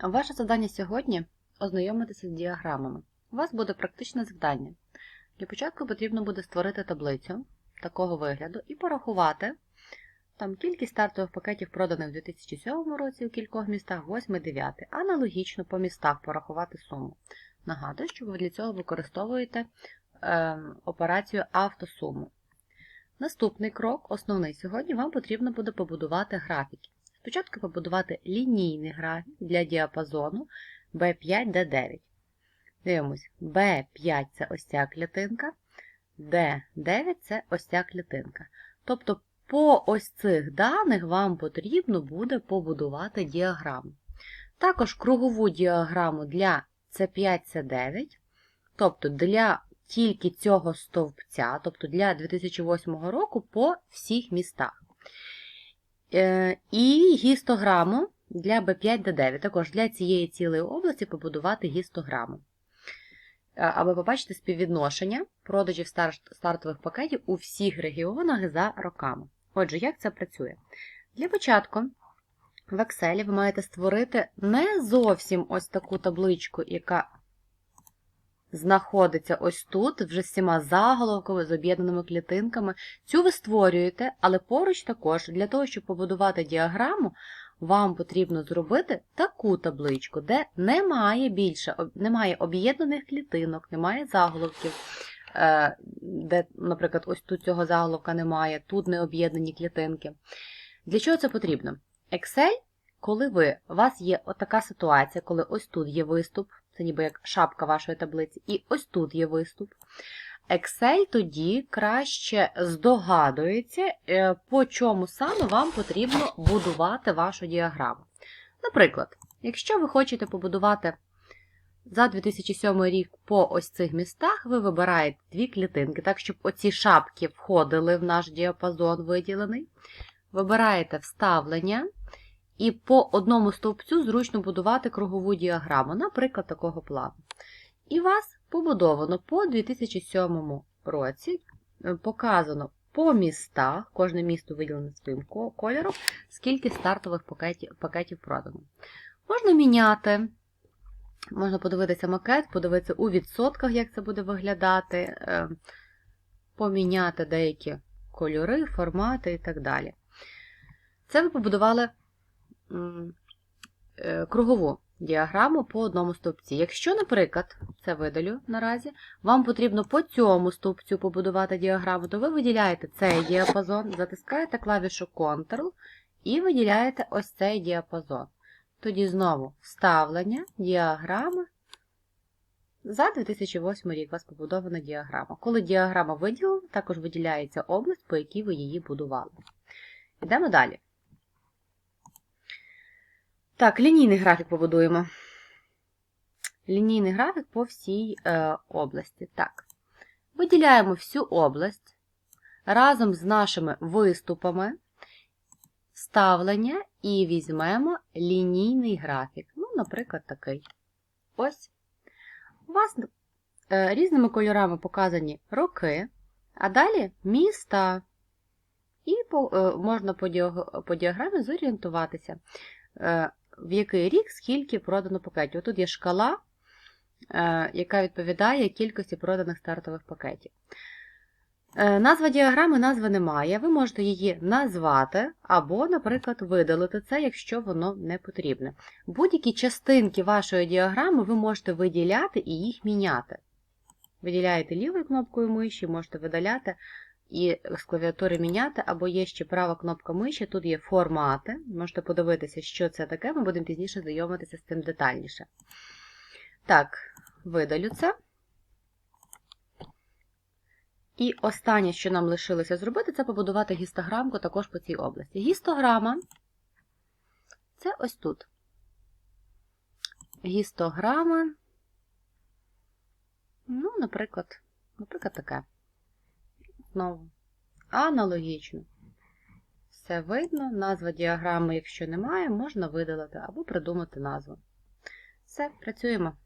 Ваше завдання сьогодні ознайомитися з діаграмами. У вас буде практичне завдання. Для початку потрібно буде створити таблицю такого вигляду і порахувати там кількість стартових пакетів проданих у 2007 році у кількох містах, 8 9 Аналогічно по містах порахувати суму. Нагадую, що ви для цього використовуєте е, операцію автосуму. Наступний крок, основний сьогодні, вам потрібно буде побудувати графіки. Спочатку побудувати лінійний графік для діапазону B5D9. Дивимось, B5 це ось ця клітинка, D9 це ось ця клітинка. Тобто, по ось цих даних вам потрібно буде побудувати діаграму. Також кругову діаграму для C5C9, тобто для тільки цього стовпця, тобто для 2008 року по всіх містах. Е, І гістограму для B5D9. Також для цієї цілої області побудувати гістограму. Е, Аби побачити співвідношення продажів стартових пакетів у всіх регіонах за роками. Отже, як це працює? Для початку в Excel ви маєте створити не зовсім ось таку табличку, яка знаходиться ось тут, вже з всіма заголовками, з об'єднаними клітинками. Цю ви створюєте, але поруч також, для того, щоб побудувати діаграму, вам потрібно зробити таку табличку, де немає більше, немає об'єднаних клітинок, немає заголовків, е, де, наприклад, ось тут цього заголовка немає, тут не об'єднані клітинки. Для чого це потрібно? Excel, коли ви, у вас є така ситуація, коли ось тут є виступ, це ніби як шапка вашої таблиці, і ось тут є виступ. Excel тоді краще здогадується, е, по чому саме вам потрібно будувати вашу діаграму. Наприклад, якщо ви хочете побудувати за 2007 рік по ось цих містах, ви вибираєте дві клітинки, так, щоб оці шапки входили в наш діапазон виділений. Вибираєте вставлення, і по одному стовпцю зручно будувати кругову діаграму, наприклад, такого плану. І вас побудовано по 2007 році, показано по містах, кожне місто виділене своїм кольором, скільки стартових пакетів, пакетів продано. Можна міняти, можна подивитися макет, подивитися у відсотках, як це буде виглядати, поміняти деякі кольори, формати і так далі. Це ви побудували кругову діаграму по одному стовпці. Якщо, наприклад, це видалю наразі, вам потрібно по цьому стовпцю побудувати діаграму, то ви виділяєте цей діапазон, затискаєте клавішу Ctrl і виділяєте ось цей діапазон. Тоді знову вставлення, діаграма. За 2008 рік у вас побудована діаграма. Коли діаграма виділена, також виділяється область, по якій ви її будували. Йдемо далі. Так, лінійний графік побудуємо. Лінійний графік по всій е, області. Так. Виділяємо всю область разом з нашими виступами, ставлення і візьмемо лінійний графік. Ну, наприклад, такий. Ось. У вас е, різними кольорами показані роки, а далі міста. І по, е, можна по, діаг... по діаграмі зорієнтуватися. Е, в який рік скільки продано пакетів. Тут є шкала, е, яка відповідає кількості проданих стартових пакетів. Е, назва діаграми назви немає. Ви можете її назвати або, наприклад, видалити це, якщо воно не потрібне. Будь-які частинки вашої діаграми ви можете виділяти і їх міняти. Виділяєте лівою кнопкою миші, можете видаляти і з клавіатури міняти, або є ще права кнопка миші, тут є формати. Можете подивитися, що це таке, ми будемо пізніше знайомитися з цим детальніше. Так, видалю це. І останнє, що нам лишилося зробити, це побудувати гістограмку також по цій області. Гістограма це ось тут. Гістограма, ну, наприклад, наприклад, таке. Знову. Аналогічно. Все видно, назва діаграми, якщо немає, можна видалити або придумати назву. Все, працюємо.